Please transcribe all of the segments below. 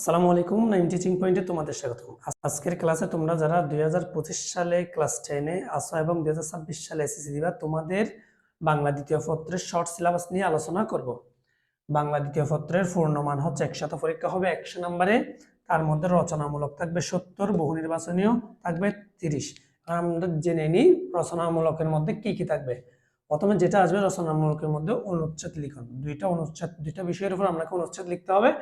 আসসালামু আলাইকুম, নাইম টিচিং পয়েন্টে তোমাদের স্বাগত আজকের ক্লাসে তোমরা যারা দু হাজার পঁচিশ সালে ক্লাস টেনে আসো এবং দু হাজার ছাব্বিশ সালে এসএসসি দিবা, তোমাদের বাংলা দ্বিতীয় পত্রের শর্ট সিলেবাস নিয়ে আলোচনা করব। বাংলা দ্বিতীয় পত্রের পূর্ণমান হচ্ছে একশত পরীক্ষা হবে একশো নম্বরে, তার মধ্যে রচনামূলক থাকবে সত্তর, বহু নির্বাচনীয় থাকবে তিরিশ। আমরা জেনে নিই রচনামূলকের মধ্যে কি কি থাকবে। প্রথমে যেটা আসবে রচনামূলকের মধ্যে অনুচ্ছেদ লিখন। দুইটা অনুচ্ছেদ, দুইটা বিষয়ের উপর আপনাকে অনুচ্ছেদ লিখতে হবে।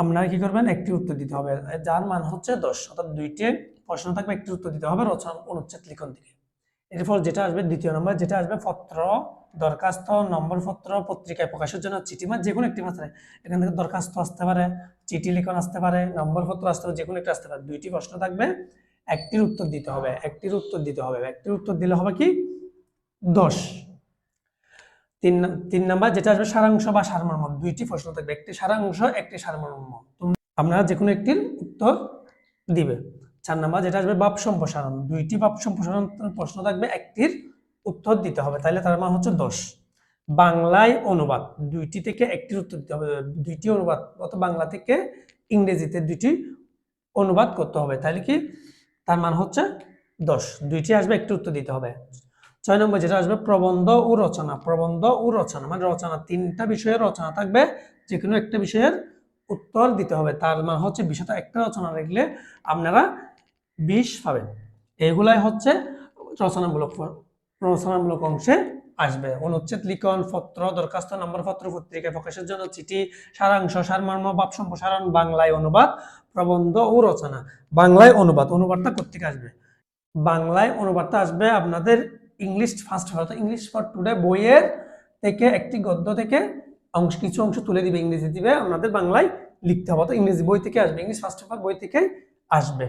আপনারা কি করবেন? একটি উত্তর দিতে হবে। যার মান হচ্ছে দশ। অর্থাৎ দুইটি প্রশ্ন থাকবে, একটি উত্তর দিতে হবে রচনা অনুচ্ছেদ লিখন থেকে। এরপর যেটা আসবে, দ্বিতীয় নম্বর, যেটা আসবে পত্র, দরখাস্ত, নম্বর পত্র, পত্রিকায় প্রকাশের জন্য চিঠি মানে যে কোনো একটি মাত্রায়। এখান থেকে দরখাস্ত আসতে পারে, চিঠি লিখন আসতে পারে, নম্বর পত্র আসতে পারে যে কোনো একটা আসতে পারে। দুইটি প্রশ্ন থাকবে, একটির উত্তর দিতে হবে, একটির উত্তর দিতে হবে। একটির উত্তর দিলে হবে কি? দশ। তিন তিন নাম্বার যেটা আসবে সারাংশ বা সারমর্ম, দুইটি প্রশ্ন থাকবে। একটি সারাংশ, একটি সারমর্ম। আপনারা যে কোনো একটির উত্তর দিবে। চার নাম্বার যেটা আসবে বাপ সম্প্রসারণ, দুইটি বাপ সম্প্রসারণ প্রশ্ন থাকবে, একটির উত্তর দিতে হবে। তাহলে তার মান হচ্ছে দশ। বাংলায় অনুবাদ, দুইটি থেকে একটির উত্তর দিতে হবে। দুইটি অনুবাদ অত বাংলা থেকে ইংরেজিতে দুইটি অনুবাদ করতে হবে। তাহলে কি? তার মান হচ্ছে দশ। দুইটি আসবে, একটি উত্তর দিতে হবে। ছয় নম্বর যেটা আসবে, প্রবন্ধ ও রচনা। প্রবন্ধ ও রচনা মানে রচনা, তিনটা বিষয়ের রচনা থাকবে যে কোনো একটা বিষয়ের উত্তর দিতে হবে। তার মানে হচ্ছে বিষয়টা একটা রচনা লিখলে আপনারা বিশ পাবেন। এগুলাই হচ্ছে রচনামূলক রচনামূলক অংশে আসবে। অনুচ্ছেদ, লিখন, পত্র, দরখাস্ত, নম্বর পত্র পত্রিকায় প্রকাশের জন্য চিঠি, সারাংশ, সারমর্ম ভাব সম্প্রসারণ, বাংলায় অনুবাদ, প্রবন্ধ ও রচনা। বাংলায় অনুবাদ, অনুবাদটা কোথেকে আসবে? বাংলায় অনুবাদটা আসবে আপনাদের ইংলিশ ফার্স্ট অর্থাৎ ইংলিশ ফর টুডে বইয়ের থেকে একটি গদ্য থেকে অংশ, কিছু অংশ তুলে দিবে, ইংরেজি দিবে আপনাদের বাংলায় লিখতে হবে। অর্থাৎ ইংরেজি বই থেকে আসবে। ইংলিশ ফার্স্ট পেপার বই থেকে আসবে।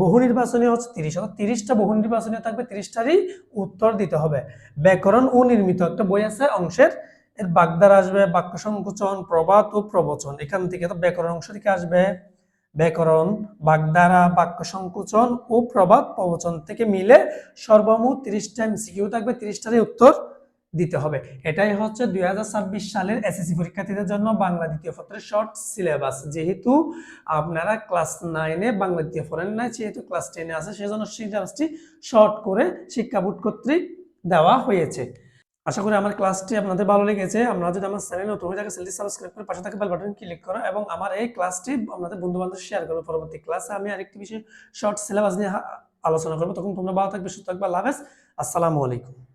বহু নির্বাচনী হচ্ছে তিরিশ। অর্থাৎ তিরিশটা বহু নির্বাচনী থাকবে, তিরিশটারই উত্তর দিতে হবে। ব্যাকরণ ও নির্মিত একটা বই আছে, অংশের। এর বাগদার আসবে, বাক্য সংকোচন, প্রবাদ ও প্রবচন। এখান থেকে তো ব্যাকরণ অংশ থেকে আসবে। ব্যাকরণ, বাগধারা, বাক্য সংকোচন ও প্রবাদ প্রবচন থেকে মিলে সর্বমোট তিরিশটা এমসিকিউ থাকবে, তিরিশটারই উত্তর দিতে হবে। এটাই হচ্ছে দুই হাজার ছাব্বিশ সালের এসএসসি পরীক্ষার্থীদের জন্য বাংলা দ্বিতীয় পত্রের শর্ট সিলেবাস যেহেতু আপনারা ক্লাস নাইনে বাংলা দ্বিতীয় পড়েন নাই যেহেতু ক্লাস টেনে আছে, সেজন্য সিলেবাসটি শর্ট করে শিক্ষা বোর্ড কর্তৃক দেওয়া হয়েছে। আশা করি আমার ক্লাসটি আপনাদের ভালো লেগেছে। আমরা যদি আমার চ্যানেল নতুন হয়ে থাকে, চ্যানেলটি সাবস্ক্রাইব করে পাশে থাকা বেল বাটন ক্লিক করো এবং আমার এই ক্লাসটি আপনাদের বন্ধু বান্ধব শেয়ার করো। পরবর্তী ক্লাসে আমি আরেকটি বিষয়ে শর্ট সিলেবাস নিয়ে আলোচনা করব। তখন তোমরা ভালো থাকবে, সুস্থ থাকবে। আল্লাহ আসসালামু আলাইকুম।